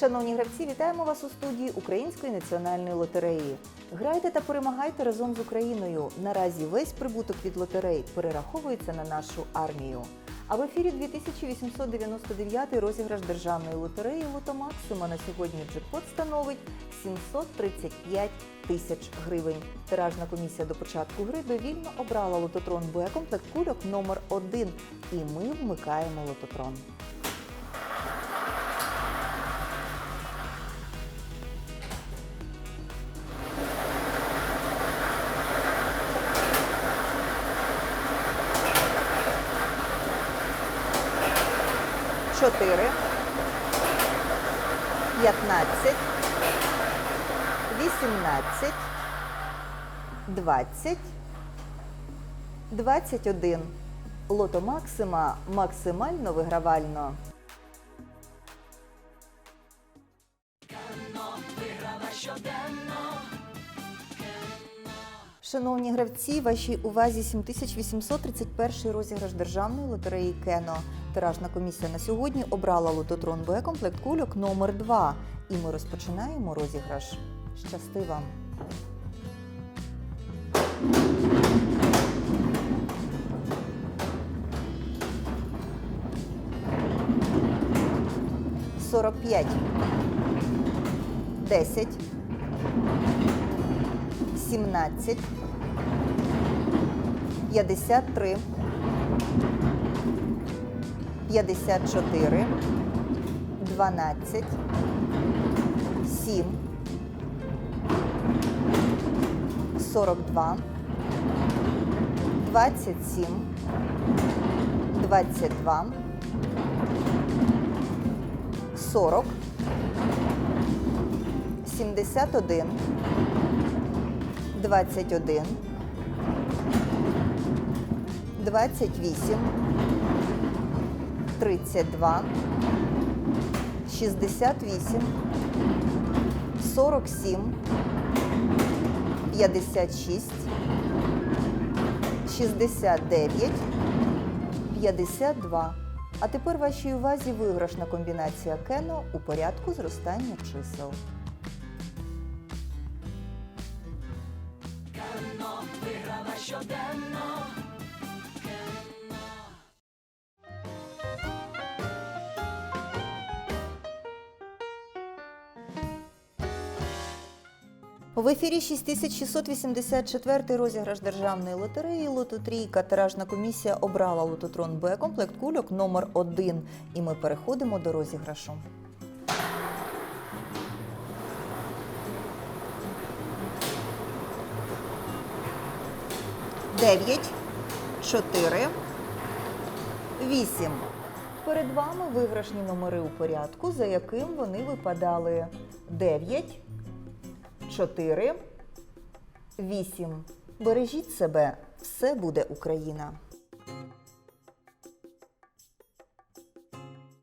Шановні гравці, вітаємо вас у студії Української національної лотереї. Грайте та перемагайте разом з Україною. Наразі весь прибуток від лотерей перераховується на нашу армію. А в ефірі 2899 розіграш державної лотереї Лото Максима на сьогодні джекпот становить 735 тисяч гривень. Тиражна комісія до початку гри довільно обрала лототрон боєкомплект кульок номер 1 і ми вмикаємо лототрон. Чотири, п'ятнадцять, вісімнадцять, двадцять, двадцять один. Лото Максима максимально вигравально. Шановні гравці, вашій увазі 7831 розіграш державної лотереї Кено. Тиражна комісія на сьогодні обрала лототрон боєкомплект кульок номер 2 І ми розпочинаємо розіграш. Щасти вам! Сорок п'ять. Десять. Сімнадцять. П'ятдесят три. П'ятдесят чотири. Дванадцять. Сім. Сорок два. Двадцять сім. Двадцять два. Сорок. Сімдесят один. 21, 28, 32, 68, 47, 56, 69, 52. А тепер вашій увазі виграшна комбінація кено у порядку зростання чисел. В ефірі 6684 розіграш державної лотереї Лототрійка. Тиражна комісія обрала лототрон Б комплект кульок номер 1 І ми переходимо до розіграшу. Дев'ять, чотири, вісім. Перед вами виграшні номери у порядку, за яким вони випадали 9, 4, 8. Бережіть себе, все буде Україна.